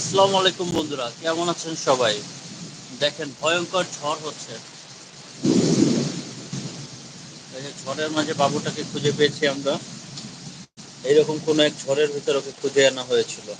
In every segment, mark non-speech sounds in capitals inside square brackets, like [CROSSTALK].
আসসালামু আলাইকুম বন্ধুরা কেমন আছেন সবাই? দেখেন ভয়ঙ্কর ঝড় হচ্ছে। ঝড়ের মাঝে বাবুটাকে খুঁজে পেয়েছি আমরা। এইরকম কোন এক ঝড়ের ভিতরে ওকে খুঁজে আনা হয়েছিল [LAUGHS]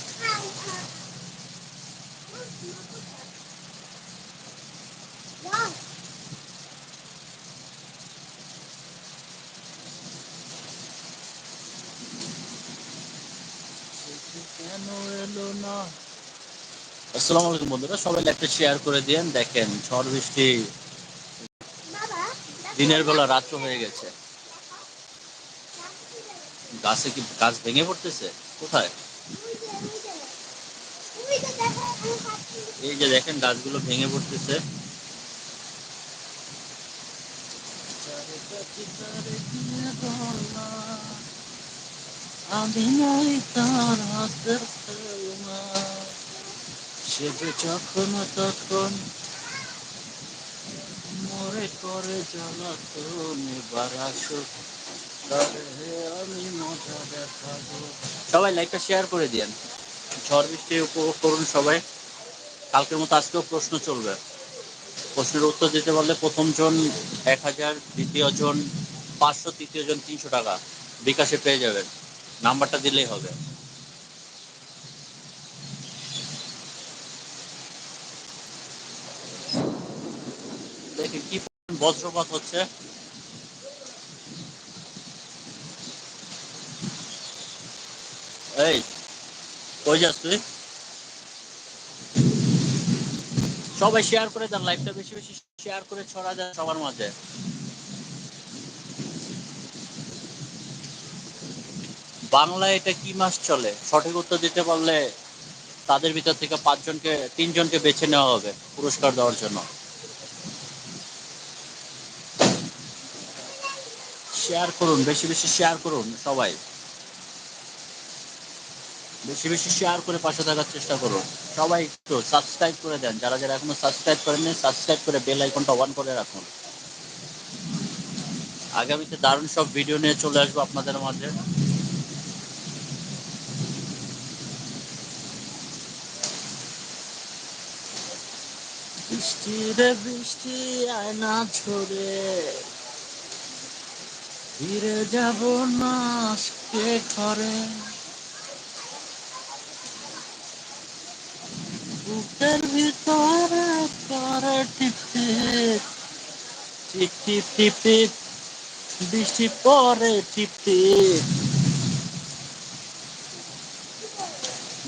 [LAUGHS] কেন এলো না আসসালামু আলাইকুম বন্ধুরা, সবাই একটা শেয়ার করে দিয়েন। দেখেন, ঝড় বৃষ্টি দিনের বেলা রাত্র হয়ে গেছে। গাছে কি গাছ ভেঙে পড়তেছে? কোথায়? এই যে দেখেন, গাছগুলো ভেঙে পড়তেছে। আমি নই তার হাতের সে যখন তখন মরে করে জ্বালাতন, এবার আমি মজা দেখাবো। সবাই লাইকটা শেয়ার করে দিয়েন। ঝড় বৃষ্টি উপভোগ করুন সবাই। কালকের মতো আজকেও প্রশ্ন চলবে। প্রশ্নের উত্তর দিতে পারলে প্রথম জন এক হাজার, দ্বিতীয় জন পাঁচশো, তৃতীয় জন তিনশো টাকা। বিকাশে পেয়ে যাবেন। নাম্বারটা দিলেই হবে দেখি কি বজ্রপাত হচ্ছে। এই, কই যাস তুই? সবাই শেয়ার করে দেন লাইভটা বেশি বেশি শেয়ার করে ছড়া যায় সবার মাঝে। বাংলায় এটা কি মাস চলে? সঠিক উত্তর দিতে পারলে তাদের ভিতর থেকে পাঁচজনকে, তিনজনকে বেছে নেওয়া হবে পুরস্কার দেওয়ার জন্য। শেয়ার করুন, বেশি বেশি শেয়ার করুন সবাই। বেশি বেশি শেয়ার করে পাশে থাকার চেষ্টা করুন। সবাই একটু সাবস্ক্রাইব করে দেন। যারা যারা এখনও সাবস্ক্রাইব করেননি সাবস্ক্রাইব করে বেল আইকনটা অন করে রাখুন। আগামীতে দারুণ সব ভিডিও নিয়ে চলে আসব আপনাদের মাঝে। বৃষ্টি রে বৃষ্টি আয়না ঝরে। ফিরে যাব না ঘরে। বুকের ভিতরে করে টিপতে টিপ টিপ টিপ টিপ বৃষ্টি পরে টিপ। টিপ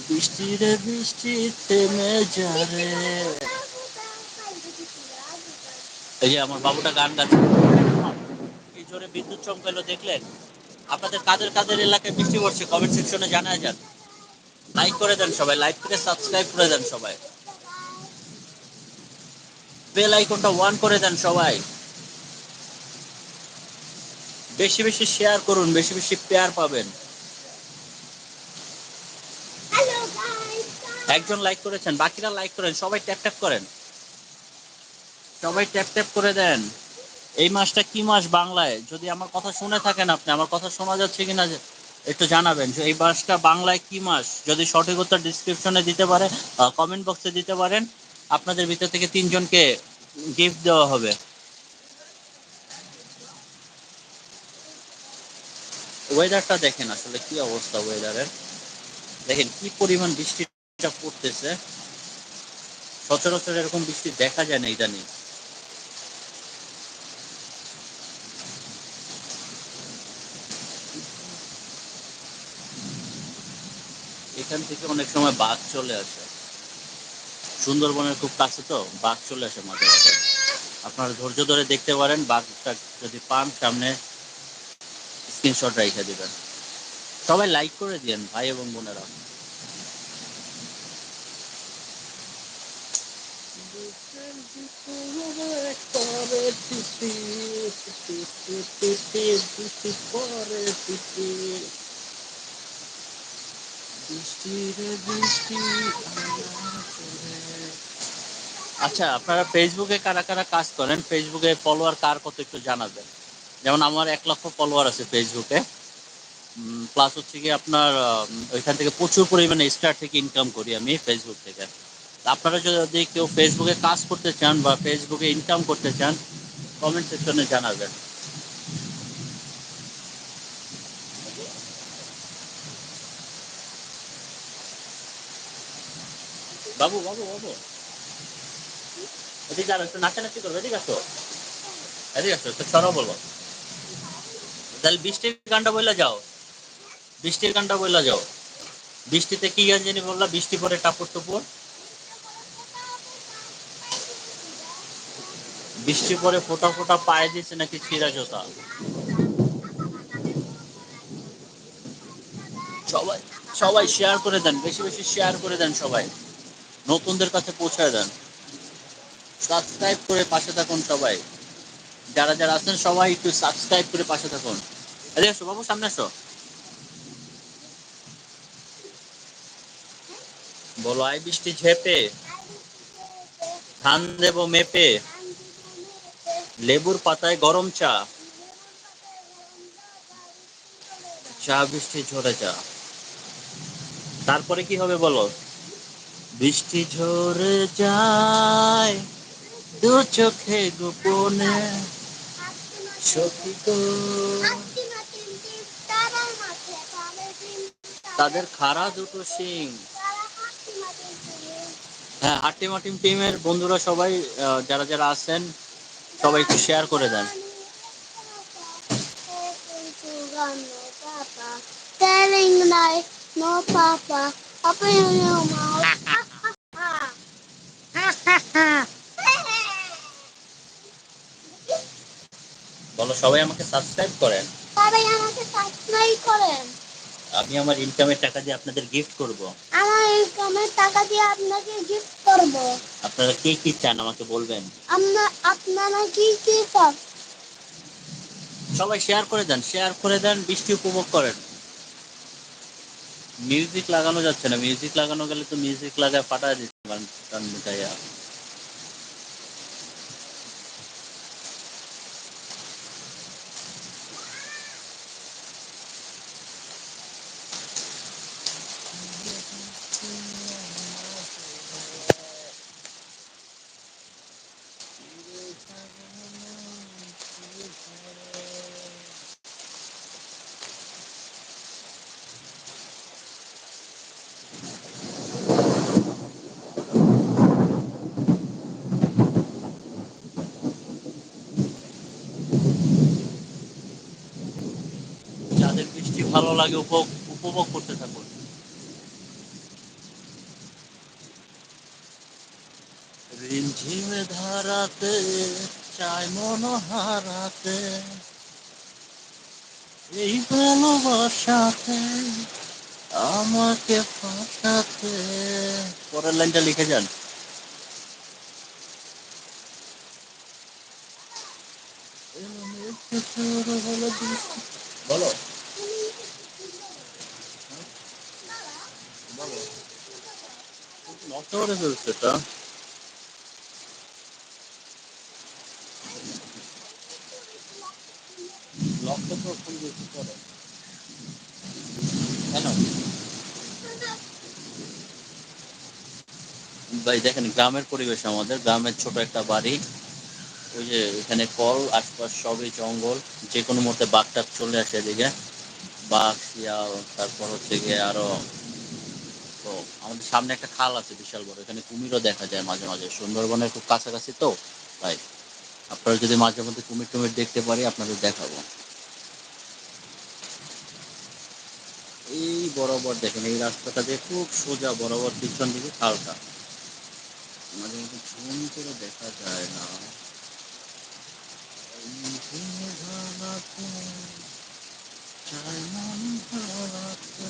বৃষ্টি রে বৃষ্টি থেমে যারে এই যে আমার বাবুটা গান গাচ্ছে। জোরে বিদ্যুৎ চমকাইলো দেখলেন। আপনাদের কাদের কাদের এলাকায় বৃষ্টি পড়ছে কমেন্ট সেকশনে জানা যান। লাইক করে দেন সবাই লাইক করে সাবস্ক্রাইব করে দেন সবাই। বেল আইকনটা ওয়ান করে দেন সবাই। বেশি বেশি শেয়ার করুন বেশি বেশি পেয়ার পাবেন। একজন লাইক করেছেন বাকিরা লাইক করেন সবাই ট্যাপ ট্যাপ করেন। সবাই ট্যাপ ট্যাপ করে দেন। এই মাসটা কি মাস বাংলায়? যদি আমার কথা শুনে থাকেন আপনি, আমার কথা শোনা যাচ্ছে কিনা একটু জানাবেন যে এই মাসটা বাংলায় কি মাস? যদি সঠিক উত্তর ডিসক্রিপশনে দিতে পারে কমেন্ট বক্সে দিতে পারেন, আপনাদের ভিতর থেকে তিনজনকে গিফট দেওয়া হবে। ওয়েদারটা দেখেন আসলে কি অবস্থা ওয়েদারের দেখেন কি পরিমাণ বৃষ্টিটা পড়তেছে। সচরাচর এরকম বৃষ্টি দেখা যায় না ইদানিং। এখান থেকে অনেক সময় বাঘ চলে আসে। সুন্দরবনের খুব কাছে তো, বাঘ চলে আসে মাঝে মাঝে। আপনারা ধৈর্য ধরে দেখতে পারেন, বাঘটা যদি পান, সামনে স্ক্রিনশট রেখে দিবেন। সবাই লাইক করে দিয়েন, ভাই এবং বোনেরা। আচ্ছা আপনারা ফেসবুকে কারা কারা কাজ করেন? ফেসবুকে ফলোয়ার কার কত একটু জানাবেন। যেমন আমার এক লক্ষ ফলোয়ার আছে ফেসবুকে প্লাস হচ্ছে কি আপনার ওইখান থেকে প্রচুর পরিমাণে স্টার থেকে ইনকাম করি আমি ফেসবুক থেকে। আপনারা যদি কেউ ফেসবুকে কাজ করতে চান বা ফেসবুকে ইনকাম করতে চান কমেন্ট সেকশনে জানাবেন। বাবু বাবু বাবু। এদিকে আর একটু নাচানাচি করবে, এদিকে আসো। এদিকে আসো, একটু ছড়াও বলো। তাহলে বৃষ্টির গানটা বইলা যাও। বৃষ্টির গানটা বইলা যাও। বৃষ্টিতে কি গান জানি বললা? বৃষ্টি পরে টাপুর টুপুর বৃষ্টি পরে ফোটা ফোটা পায়ে দিচ্ছে নাকি ছিঁড়া জোতা? সবাই সবাই শেয়ার করে দেন, বেশি বেশি শেয়ার করে দেন সবাই। নতুনদের কাছে পৌঁছায় দেন। সাবস্ক্রাইব করে পাশে থাকুন সবাই। যারা যারা আছেন সবাই একটু সাবস্ক্রাইব করে পাশে থাকুন। এদিকে আসো, বাবু, সামনে আসো। বলো আই বৃষ্টি ঝেপে। ধান দেব মেপে। লেবুর পাতায় গরম চা। চা বৃষ্টি ঝরে চা তারপরে কি হবে বলো? বৃষ্টি ঝরে যায় দু চোখে গোপনে তাদের খাড়া দুটো সিং হ্যাঁ হাটিম টিমের বন্ধুরা সবাই যারা যারা আছেন, সবাই একটু শেয়ার করে দেন like no papa. বলো সবাই আমাকে সাবস্ক্রাইব করেন। সবাই আমাকে সাবস্ক্রাইব করেন। আমি আমার ইনকামের টাকা দিয়ে আপনাদের গিফট করব। আমার ইনকামের টাকা দিয়ে আপনাকে গিফট করব। আপনারা কে কি চান আমাকে বলবেন? আমরা আপনারা কি কি চান? সবাই শেয়ার করে দেন শেয়ার করে দেন বৃষ্টি উপভোগ করেন। মিউজিক লাগানো যাচ্ছে না মিউজিক লাগানো গেলে তো মিউজিক লাগায় ফাটায় দিচ্ছে গান গান মিটাইয়া যাদের বৃষ্টি ভালো লাগে, উপভোগ করতে থাকুন। রিমঝিমে ধারাতে, চাই মন হারাতে, এই ভালোবাসাতে, আমাকে ফাঁসাতে। পরের লাইনটা লিখে যান। বলো। ভাই, দেখেন, গ্রামের পরিবেশ আমাদের। গ্রামের ছোট একটা বাড়ি। ওই যে এখানে কল, আশপাশ সবই জঙ্গল। যে কোনো মুহূর্তে বাঘ টাক চলে আসে এদিকে। বাঘ, শিয়াল, তারপর হচ্ছে গিয়ে আরও তো আমাদের সামনে একটা খাল আছে বিশাল বড়, এখানে কুমিরও দেখা যায় মাঝে মাঝে। সুন্দরবনের খুব কাছাকাছি তো, তাই। আপনারা যদি মাঝে মধ্যে কুমির টুমির দেখতে পারি, আপনাদের দেখাবো। এই বরাবর দেখেন, এই রাস্তাটা দিয়ে খুব সোজা বরাবর পিছন দিকে খালটা। মাঝে মধ্যে ঝুম করে দেখা যায় না ঝিমঝিমে ধারাতে চাই মন হারাতে।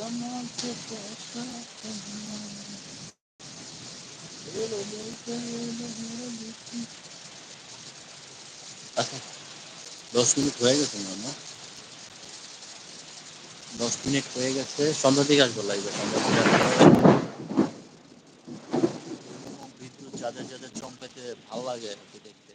আমাকে পোষাতে এলো বলতে এলো বলতে। আচ্ছা দশ মিনিট হয়ে গেছে না? দশ মিনিট হয়ে গেছে, সন্ধ্যা দিকে আসব লাগবে সন্ধ্যা দিকে বিদ্যুৎ যাদের যাদের চমকাতে ভালো লাগে দেখতে।